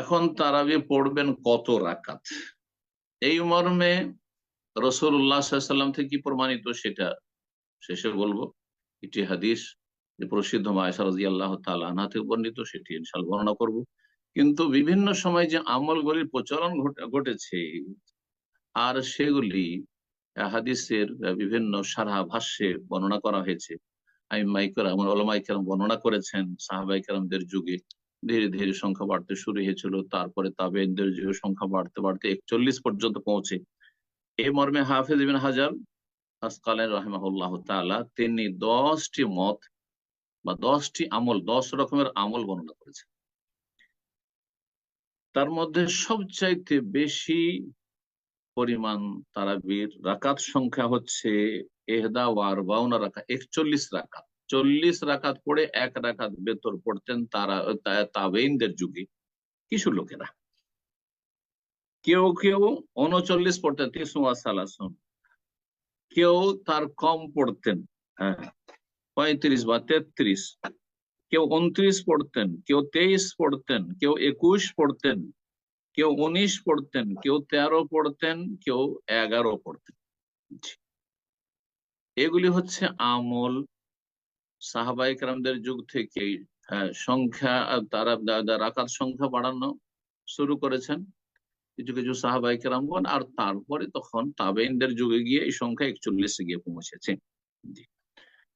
এখন তারাবি পড়বেন কত রাকাত? এই মর্মে রসুল্লাহ সাল্লাম থেকে কি প্রমাণিত সেটা শেষে বলব। এটি হাদিস যে প্রসিদ্ধ মায়সা রাজি আল্লাহ তালা থেকে বর্ণিত, সেটি ইনশাল বর্ণনা করব। কিন্তু বিভিন্ন সময় যে আমলগুলির প্রচলন ঘটেছে, আর সেগুলি হাদিসের বিভিন্ন সারা ভাষ্যে বর্ণনা করা হয়েছে। আমি মাইকের আমার অলমাইকেরাম বর্ণনা করেছেন সাহাবাইকেরামদের যুগে। ধীরে ধীরে সংখ্যা বাড়তে শুরু হয়েছিল। তারপরে তাবেনদের সংখ্যা বাড়তে বাড়তে একচল্লিশ পর্যন্ত পৌঁছে। এই মর্মে হাফেজ ইবিন হাজার আসকালেন রহমাহুল্লাহ তালা তিনি দশটি মত বা দশটি আমল, দশ রকমের আমল বর্ণনা করেছেন। তার মধ্যে সবচাইতে বেশি পরিমাণ তারাবির রাকাত সংখ্যা হচ্ছে এহদা ওয়ার বাউনা রাখা একচল্লিশ রাকাত। চল্লিশ রাকাত পড়ে এক রাকাত বেতর পড়তেন তারা তাবেইনদের যুগে। কিছু লোকেরা। কেউ কেউ উনচল্লিশ পড়তেন, তিসমা কেউ তার কম পড়তেন হ্যাঁ পঁয়ত্রিশ বা তেত্রিশ। কেউ উনত্রিশ পড়তেন, কেউ তেইশ পড়তেন, কেউ একুশ পড়তেন, কেউ উনিশ পড়তেন, কেউ তেরো পড়তেন, কেউ এগারো পড়তেন। এগুলি হচ্ছে আমল সাহাবাইকরামদের যুগ থেকে হ্যাঁ, সংখ্যা তারা রাকাত সংখ্যা বাড়ানো শুরু করেছেন কিছু কিছু সাহাবাই কেরামগণ আর তারপরে তখন তাবেইনদের যুগে গিয়ে এই সংখ্যা একচল্লিশে গিয়ে পৌঁছেছে।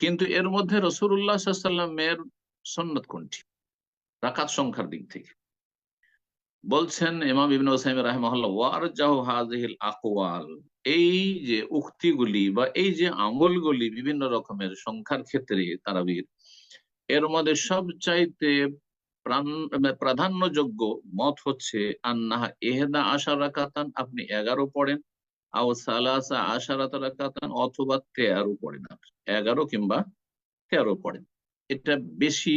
কিন্তু এর মধ্যে রসুল্লাহ সাল্লামের সন্ন্যত কোনটি? রাকাত সংখ্যার দিক থেকে। বলছেন ইমাম ইবিন ওসাইম রাহমাহুল্লাহ ওয়ারজাহু হাযিহিল আকওয়াল। এই যে উক্তিগুলি বা এই যে আমলগুলি বিভিন্ন রকমের সংখ্যার ক্ষেত্রে তারাবির, এর মধ্যে সবচাইতে প্রাধান্যযোগ্য মত হচ্ছে, আন্নাহা এহেদা আশা রাকাতান, আপনি এগারো পড়েন, আও সালাসা আশারাত রাকাতান, অথবা তেরো পড়েন এগারো কিংবা তেরো পড়েন। এটা বেশি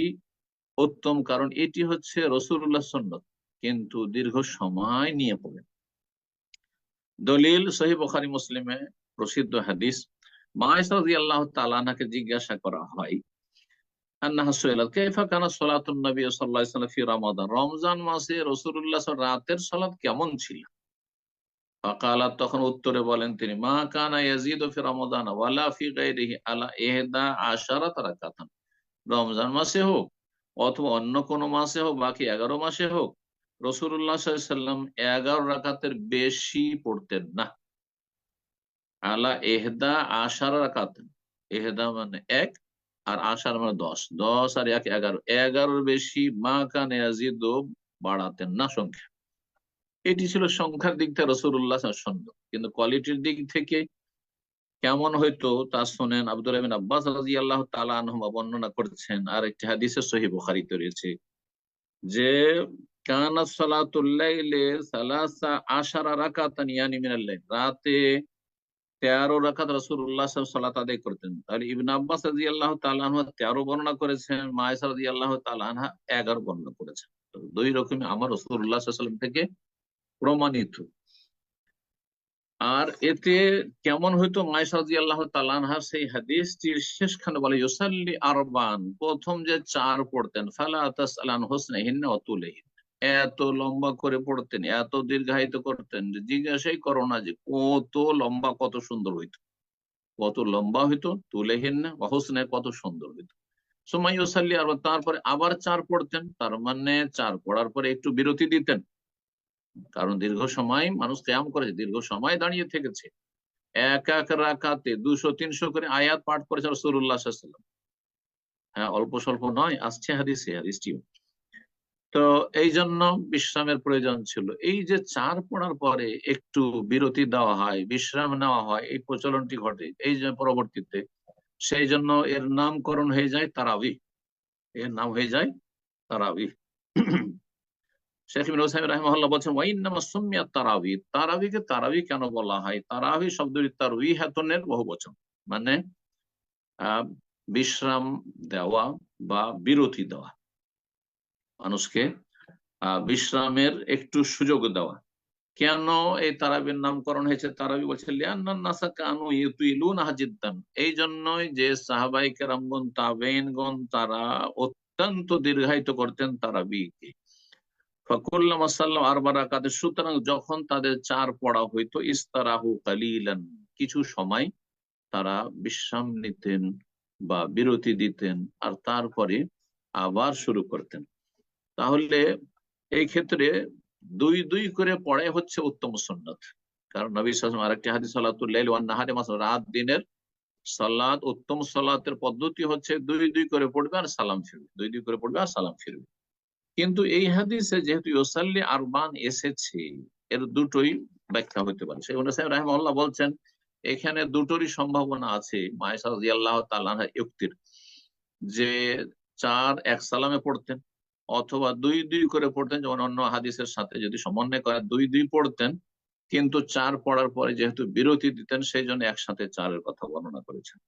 উত্তম কারণ এটি হচ্ছে রসুল্লাহ সন্ন্যত কিন্তু দীর্ঘ সময় নিয়ে পড়েন। দলিল সহি বখারি মুসলিমে প্রসিদ্ধ হাদিস। মায়েসাদি আল্লাহ জিজ্ঞাসা করা হয় কেমন ছিল? তখন উত্তরে বলেন তিনি, মা কানা রমজান মাসে হোক অথবা অন্য কোন মাসে হোক, বাকি এগারো মাসে হোক রসুল্লাহ সাল্লাম এগারো রাকাতের বেশি পড়তেন না। আলা এহদা আশার রাকাত। এহদা মানে এক আর আশার মানে দশ। দশ আর এক এগারো। এগারোর বেশি মা কানে বাড়াতেন না সংখ্যা। এটি ছিল সংখ্যার দিক থেকে রসুল্লাহ সন্দেহ। কিন্তু কোয়ালিটির দিক থেকে কেমন হয়তো তা শোনেন আব্দুল রহমিন আব্বাস রাজি আল্লাহ তালা বর্ণনা করছেন। আর একটি হাদিসের সহি বুখারিতে রয়েছে যে রাতে তেরো করতেন। তাহলে আব্বাস বর্ণনা করেছেন বর্ণনা করেছেন। দুই রকমই আমার থেকে প্রমাণিত। আর এতে কেমন হইতো মাইসাদি আল্লাহ তালানহা সেই হাদিসটির শেষখানে বলে, ইউসাল্লি আরবান। প্রথম যে চার পড়তেন, ফালা তাস আলান হোসনে অতুলেহীন এত লম্বা করে পড়তেন, এত দীর্ঘায়িত করতেন জিজ্ঞাসাই করো না যে কত লম্বা, কত সুন্দর হইতো। কত লম্বা হইতো তুলেহীন না হোসনে কত সুন্দর হইতো। সময় ওসাল্লি আর তারপরে আবার চার পড়তেন, তার মানে চার পড়ার পরে একটু বিরতি দিতেন। কারণ দীর্ঘ সময়, মানুষ ক্যাম করেছে দীর্ঘ সময় দাঁড়িয়ে থেকেছে। এক এক রাখাতে দুশো, তিনশো করে আয়াত পাঠ করেছে রসুল্লাহ হ্যাঁ অল্প স্বল্প নয়, আসছে হাদিসে, হাদিসটিও। তো এই জন্য বিশ্রামের প্রয়োজন ছিল। এই যে চার পড়ার পরে একটু বিরতি দেওয়া হয়, বিশ্রাম নেওয়া হয়, এই প্রচলনটি ঘটে। এই যে পরবর্তীতে সেই জন্য এর নামকরণ হয়ে যায় তারাবি। এর নাম হয়ে যায় তারাবি। শেখ ইমিন রহমহল্লা বলছেন ওয়াইনামা সুমিয়া তারাবি। তারাবিকে তারাবি কেন বলা হয়? তারাবি শব্দটি তারবি হাতনের বহু বচন মানে বিশ্রাম দেওয়া বা বিরতি দেওয়া। মানুষকে বিশ্রামের একটু সুযোগ দেওয়া। কেন এই তারাবির নামকরণ হয়েছে? তারাবি বলছে এই জন্যই যে সাহাবাই কেরামগন তাবেনগন তারা অত্যন্ত দীর্ঘায়িত করতেন তারাবিকে। ফকুল্লাম আসাল্লাম আর বারাকাতে, সুতরাং যখন তাদের চার পড়া হইতো, ইস্তারাহু কালিলান, কিছু সময় তারা বিশ্রাম নিতেন বা বিরতি দিতেন, আর তারপরে আবার শুরু করতেন। তাহলে এই ক্ষেত্রে দুই দুই করে পড়াই হচ্ছে উত্তম সুন্নত। কারণ নবী সালাম আরেকটি ওয়ান নাহারে মাস, রাত দিনের সালাত, উত্তম সালাতের পদ্ধতি হচ্ছে দুই দুই করে পড়বে আর সালাম ফিরবে। দুই দুই করে পড়বে আর সালাম ফিরবে। কিন্তু এই হাদিসে যেহেতু ইউসাল্লি আরবান এসেছে, এর দুটোই ব্যাখ্যা হতে পারে। সেই সাহেব রাহমাল্লাহ বলছেন, এখানে দুটোরই সম্ভাবনা আছে, মায়েশা আল্লাহ তাল্লাহ ইউক্তির, যে চার এক সালামে পড়তেন। অথবা দুই দুই করে পড়তেন, যেমন অন্য হাদিসের সাথে যদি সমন্বয় করে, দুই দুই পড়তেন, কিন্তু চার পড়ার পরে যেহেতু বিরতি দিতেন, সেই জন্য একসাথে চারের কথা বর্ণনা করেছেন।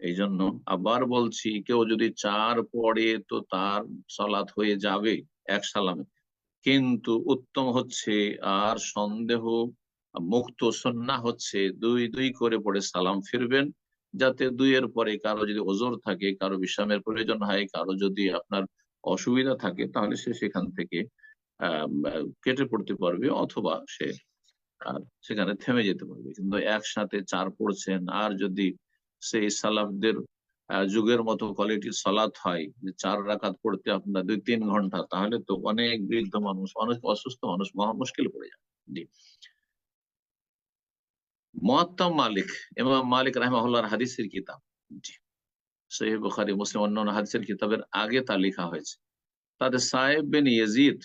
এই জন্য আবার বলছি, কেউ যদি চার পড়ে তো তার সলাৎ হয়ে যাবে এক সালামে। কিন্তু উত্তম হচ্ছে, আর সন্দেহ মুক্ত সন্না হচ্ছে, দুই দুই করে পড়ে সালাম ফিরবেন, যাতে দুইয়ের পরে কারও যদি ওজোর থাকে, কারও বিশ্রামের প্রয়োজন হয়, কারও যদি আপনার অসুবিধা থাকে, তাহলে সে সেখান থেকে কেটে পড়তে পারবে অথবা সে সেখানে থেমে যেতে পারবে। কিন্তু একসাথে চার পড়ছেন, আর যদি সেই সালাফদের যুগের মতো কোয়ালিটির সালাত হয়, যে চার রাকাত পড়তে আপনার দুই তিন ঘণ্টা, তাহলে তো অনেক বৃদ্ধ মানুষ, অনেক অসুস্থ মানুষ মহা মুশকিল পড়ে যাবে জি। মোয়াত্তাম মালিক এবং মালিক রাহমাহুল্লাহর হাদিসের কিতাব। জি। সহিহ বুখারী, মুসলিম অন্যান্য হাদিসের কিতাবের আগে তা লেখা হয়েছে। তাদের সাহেব বিন ইয়াজিদ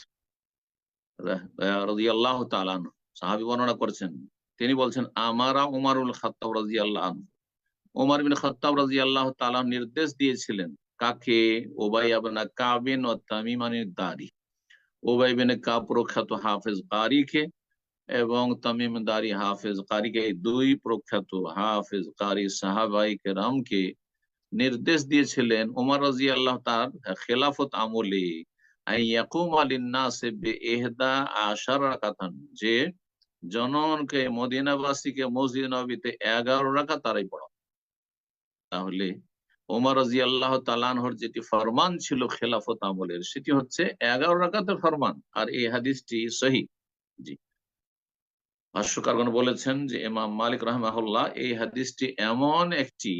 তাআলা সাহাবী বর্ণনা করছেন। তিনি বলছেন, আমারা উমারুল খাত্তাব রাদিয়াল্লাহু আনহু। ওমর বিন খাত্তাব রাদিয়াল্লাহু তাআলা নির্দেশ দিয়েছিলেন, কাকে? ওবাই আবনা কাবিন ও তামিমানির দারি। ওবাই বিন কাব প্রখ্যাত হাফেজ কারিকে এবং তামিম দারি হাফেজ কারিকে, এই দুই প্রখ্যাত হাফেজ কারি সাহাবাই কেরামকে নির্দেশ দিয়েছিলেন ওমর রাজি আল্লাহ তার খেলাফত আমলে যে জননকে মদিনাবাসীকে মসজিদ নবীতে এগারো রাখা তারাই পড়া তাহলে ওমর রাজি আল্লাহ তালানহর যেটি ফরমান ছিল খেলাফত আমলের, সেটি হচ্ছে এগারো রাকাতের ফরমান। আর এই হাদিসটি সহি। জি। ভাষ্যকারগণ বলেছেন যে ইমাম মালিক রহমাহুল্লাহ এই হাদিসটি এমন একটি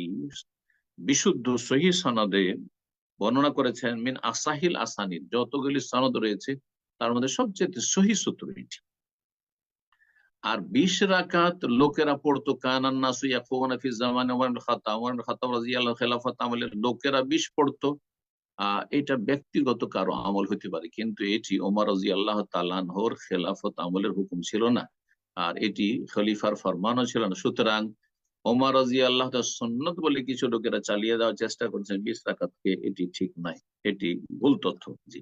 বিশুদ্ধ সহি সনদে বর্ণনা করেছেন মিন আসাহিল আসানিদ যতগুলি সনদ রয়েছে, তার মধ্যে সবচেয়ে সহি সূত্র এটি। আর বিশ রাকাত লোকেরা পড়তো লোকেরা বিশ পড়তো। আহ এটা ব্যক্তিগত কারও আমল হতে পারে, কিন্তু এটি ওমর রাদিয়াল্লাহু তাআলা আনহুর খেলাফত আমলের হুকুম ছিল না। আর এটি খলিফার ফরমানও ছিল না। সুতরাং ওমর রাজি আল্লাহ সন্ন্যত বলে কিছু লোকেরা চালিয়ে দেওয়ার চেষ্টা করছেন, বিশ রাকাতকে এটি ঠিক নয়, এটি ভুল তথ্য, জি।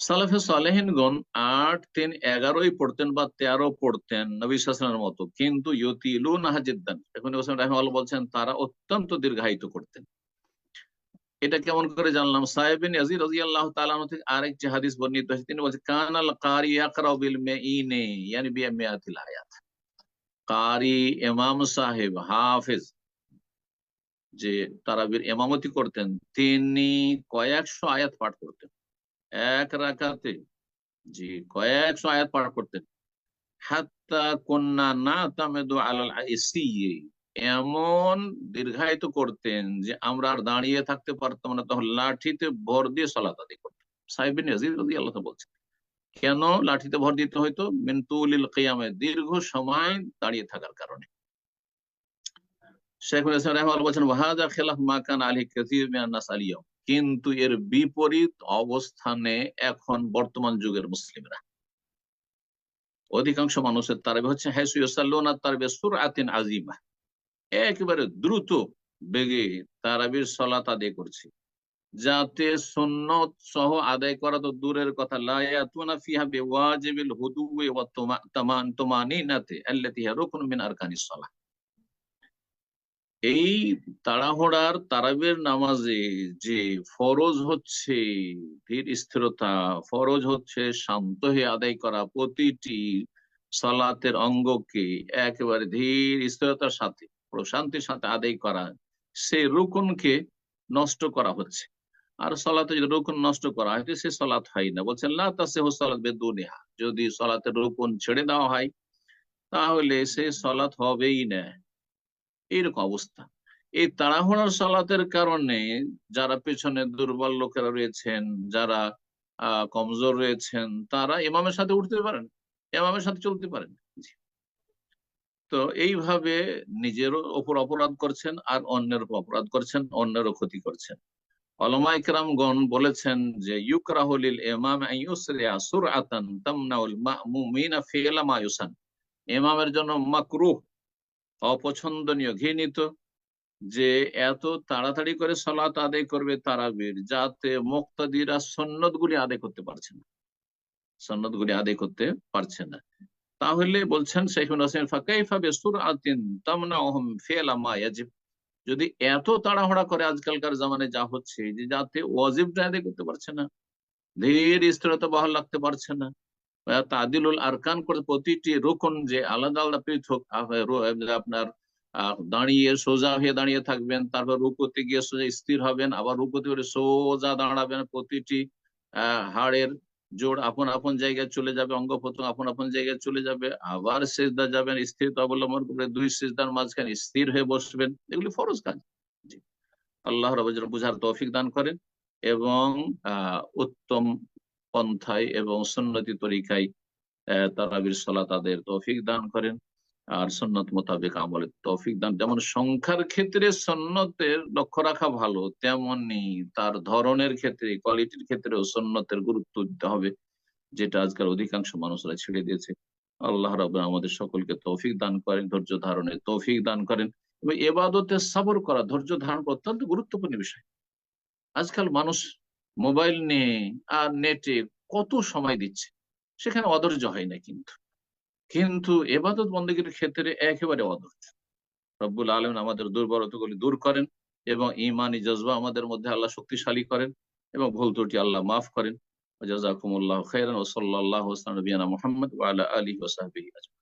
সালাফে সালেহিনগণ আট, তিন, এগারোই পড়তেন বা তেরো পড়তেন নবী মতো, কিন্তু ইউতিলু নাহাজিদ্দান এখন রাহমাল বলছেন তারা অত্যন্ত দীর্ঘায়িত করতেন। এটা কেমন করে জানলাম? সাহেবিন ইয়াজিদ রাদিয়াল্লাহু তাআলা থেকে আরেকটি হাদিস বর্ণিত হয়েছে, তিনি কানাল কারি বিল মাইনে ইয়ানি বিআমিয়াতিল আয়াত কারি ইমাম সাহেব, হাফেজ, যে তারাবির এমামতি করতেন, তিনি কয়েকশো আয়াত পাঠ করতেন। এক রাখাতে জি, কয়েকশো আয়াত পাঠ করতেন। হাত্তা কন্যা না তামেদু আলাল এমন দীর্ঘায়িত করতেন যে আমরা আর দাঁড়িয়ে থাকতে পারতাম না, তখন লাঠিতে ভর দিয়ে সলাত আদি করতেন সাহেবিন আল্লাহ বলছেন। কেন লাঠিতে ভর দিতে হইতো? মিন্তুলিল কেয়ামে, দীর্ঘ সময় দাঁড়িয়ে থাকার কারণে। শেখ রহমান বলছেন খেলাফ মাকান আলী মিয়ান্নাস কিন্তু এর বিপরীত অবস্থানে এখন বর্তমান যুগের মুসলিমরা। অধিকাংশ মানুষের তারবে হচ্ছে আতিন আজিমা একেবারে দ্রুত বেগে তারাবির সলাত আদায় করছে। যাতে সন্ন্যত সহ আদায় করা তো দূরের কথা। লায়াতুনা ফিহা বিওয়াজিবিল ওয়া তামান আল্লাতী হিয়া মিন আরকানিস সালাহ। এই তাড়াহুড়ার তারাবের নামাজে যে ফরজ হচ্ছে ধীর স্থিরতা, ফরজ হচ্ছে শান্ত হয়ে আদায় করা প্রতিটি সালাতের অঙ্গকে একেবারে ধীর স্থিরতার সাথে, প্রশান্তির সাথে আদায় করা, সে রুকুনকে নষ্ট করা হচ্ছে। আর সলাতে যদি রুকুন নষ্ট করা হয় তো সে সলাৎ হয় না। বলছেন, লা তাসিহু সলাত বেদুনিহা। যদি সলাতের রুকুন ছেড়ে দেওয়া হয়, তাহলে সে সলাৎ হবেই না। এইরকম অবস্থা। এই তাড়াহুড়ার সলাতের কারণে যারা পেছনে দুর্বল লোকেরা রয়েছেন, যারা কমজোর রয়েছেন, তারা ইমামের সাথে উঠতে পারেন, ইমামের সাথে চলতে পারেন। তো এইভাবে নিজের ওপর অপরাধ করছেন আর অন্যের উপর অপরাধ করছেন, অন্যেরও ক্ষতি করছেন। বলেছেন যে ইউকরাহুলিল ইমাম ইউসরিয়া সুরআতান তামনাউল মা'মুমিনা ফি'লা ইমামের জন্য মাকরুহ, অপছন্দনীয়, ঘৃণিত, যে এত তাড়াতাড়ি করে সলাত আদায় করবে তারাবির যাতে মুক্তাদিরা সন্ন্যত গুলি আদায় করতে পারছে না। সন্ন্যত গুলি আদায় করতে পারছে না। তাহলে বলছেন শেখুল হোসেন, ফাকাইফা বেসুর আতিন তামনাহুম ফি'লা মা যদি এত তাড়াহুড়া করে আজকালকার জামানে যা হচ্ছে যে যাতে ওয়াজিবটা আদায় করতে পারছে না ধীর স্থিরতা বহাল রাখতে পারছে না তাদিলুল আরকান করে প্রতিটি রোকন যে আলাদা আলাদা পৃথক আপনার দাঁড়িয়ে সোজা হয়ে দাঁড়িয়ে থাকবেন, তারপর রুকুতে গিয়ে সোজা স্থির হবেন, আবার রুকুতে করে সোজা দাঁড়াবেন প্রতিটি হাড়ের জোড় আপন আপন জায়গায় চলে যাবে অঙ্গ প্রত্যঙ্গ আপন আপন জায়গায় চলে যাবে, আবার সেজদা যাবেন স্থির অবলম্বন করে দুই সেজদার মাঝখানে স্থির হয়ে বসবেন, এগুলি ফরজ কাজ। আল্লাহ রবাজ বুঝার তৌফিক দান করেন এবং আহ উত্তম পন্থায় এবং সুন্নতি তরিকায় তারাবির সলা তাদের তৌফিক দান করেন। আর সন্ন্যত মোতাবেক আমলের তৌফিক দান। যেমন সংখ্যার ক্ষেত্রে সন্ন্যতের লক্ষ্য রাখা ভালো, তেমনি তার ধরনের ক্ষেত্রে কোয়ালিটির ক্ষেত্রেও সন্ন্যতের গুরুত্ব দিতে হবে, যেটা আজকাল অধিকাংশ মানুষরা ছেড়ে দিয়েছে। আল্লাহ রাব আমাদের সকলকে তৌফিক দান করেন, ধৈর্য ধারণের তৌফিক দান করেন এবং এবাদতে সাবর করা, ধৈর্য ধারণ অত্যন্ত গুরুত্বপূর্ণ বিষয়। আজকাল মানুষ মোবাইল নিয়ে আর নেটে কত সময় দিচ্ছে? সেখানে অধৈর্য হয় না কিন্তু। কিন্তু এবাদত বন্দীগীর ক্ষেত্রে একেবারে অধৈর্য রব্বুল আলম আমাদের দুর্বলতাগুলি দূর করেন এবং ইমানি জজবা আমাদের মধ্যে আল্লাহ শক্তিশালী করেন এবং ভুল ত্রুটি আল্লাহ মাফ করেন। জাজাকুমুল্লাহ খেরান ও সাল্লাল্লাহু আলাইহি মোহাম্মদ আলী নবিয়ানা মুহাম্মদ ওয়া আলা সাহবিহি আজমাইন।